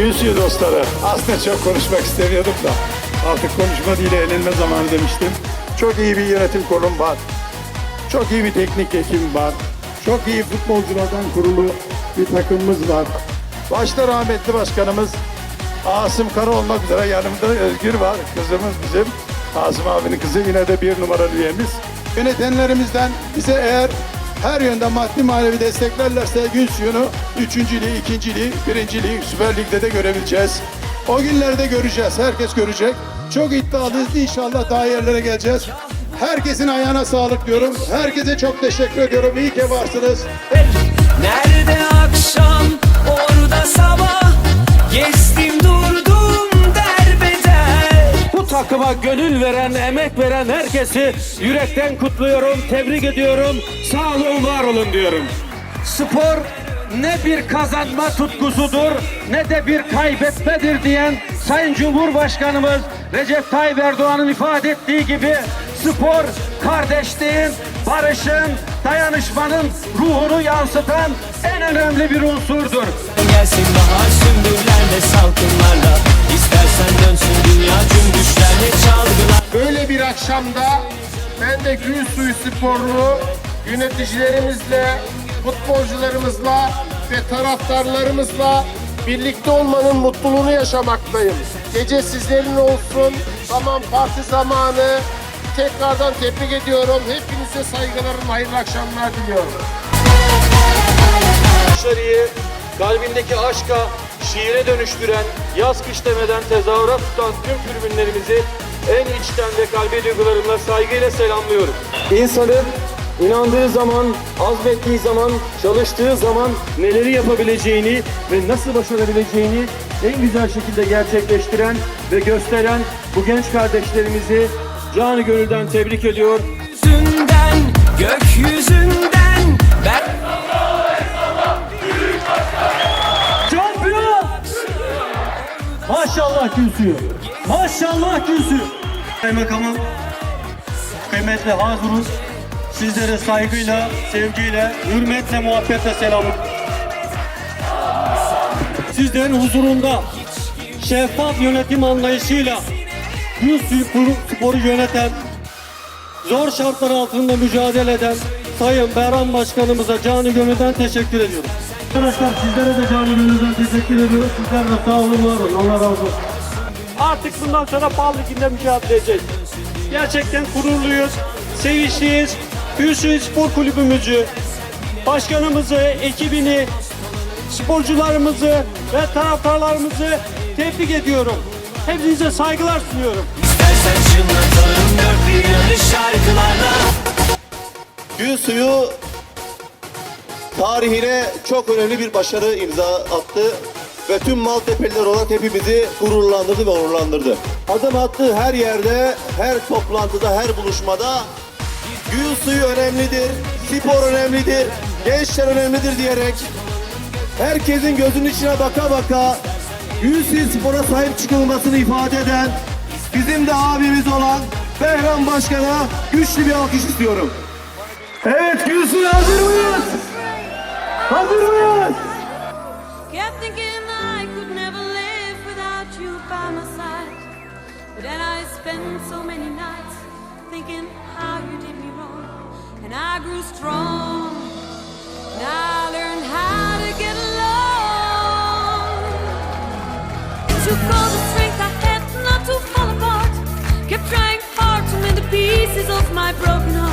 Gülsüyor dostları. Aslında çok konuşmak istemiyordum da. Artık konuşma değil eğlenme zamanı demiştim. Çok iyi bir yönetim kurulum var. Çok iyi bir teknik ekibim var. Çok iyi futbolculardan kurulu bir takımımız var. Başta rahmetli başkanımız Asım Kara olmak üzere yanımda Özgür var. Kızımız bizim. Asım abinin kızı yine de bir numaralı üyemiz. Yönetenlerimizden bize eğer her yönde maddi manevi desteklerlerse Gülsuyu'nu 3. lig, 2. lig, 1. lig, Süper Lig'de de görebileceğiz. O günlerde göreceğiz. Herkes görecek. Çok iddialıyız. İnşallah daha yerlere geleceğiz. Herkesin ayağına sağlık diyorum. Herkese çok teşekkür ediyorum. İyi ki varsınız. Nerede akşam orada sabah Geçtim durdum Bu takıma gönül veren, emek veren herkesi yürekten kutluyorum, tebrik ediyorum. Sağ olun, var olun diyorum. Spor ne bir kazanma tutkusudur ne de bir kaybetmedir diyen Sayın Cumhurbaşkanımız Recep Tayyip Erdoğan'ın ifade ettiği gibi spor kardeşliğin, barışın, dayanışmanın ruhunu yansıtan en önemli bir unsurdur. Gelsin bahar sümbüllerle salkımlarla İstersen dönsün dünya cümbüşlerle Böyle bir akşamda ben de Gül Suyu Sporlu yöneticilerimizle, futbolcularımızla ve taraftarlarımızla birlikte olmanın mutluluğunu yaşamaktayım. Gece sizlerin olsun. Tamam parti zamanı. Tekrardan tebrik ediyorum. Hepinize saygılarım, hayırlı akşamlar diliyorum. başarıyı kalbindeki aşka şiire dönüştüren, yaz kış demeden tezahürat tutan tüm tribünlerimizi en içten ve kalbi duygularımla saygıyla selamlıyorum. İnsanın inandığı zaman, azmettiği zaman, çalıştığı zaman neleri yapabileceğini ve nasıl başarabileceğini en güzel şekilde gerçekleştiren ve gösteren bu genç kardeşlerimizi canı gönülden tebrik ediyor. Yüzünden gökyüzünden ben Maşallah Gülsü. Maşallah Gülsü. Kaymakamım, kıymetli hazırız. Sizlere saygıyla, sevgiyle, hürmetle, muhabbetle selamım. Sizlerin huzurunda şeffaf yönetim anlayışıyla Gülsü sporu yöneten, zor şartlar altında mücadele eden Sayın Behram Başkanımıza canı gönülden teşekkür ediyorum. Arkadaşlar sizlere de canı gönülden teşekkür ediyoruz. Sizler de sağ olun, var olun. Allah razı olsun. Artık bundan sonra bal liginde mücadele edeceğiz. Gerçekten gururluyuz, sevinçliyiz. Gülsü Spor Kulübümüzü, başkanımızı, ekibini, sporcularımızı ve taraftarlarımızı tebrik ediyorum. Hepinize saygılar sunuyorum. İstersen çınlatalım dört bir yanı şarkılarla Gül suyu tarihine çok önemli bir başarı imza attı ve tüm Maltepe'liler olarak hepimizi gururlandırdı ve onurlandırdı. Adım attığı her yerde, her toplantıda, her buluşmada gül suyu önemlidir, spor önemlidir, gençler önemlidir diyerek herkesin gözünün içine baka baka gül suyu spora sahip çıkılmasını ifade eden bizim de abimiz olan Behram Başkan'a güçlü bir alkış istiyorum. Evet Gülsün hazır mıyız? Hazır mıyız? Thinking by my side. But then I spent so many nights thinking how you did me wrong. And I grew strong. And I learned how to get along. Took all the strength I had not to fall apart. Kept trying hard to mend the pieces of my broken heart.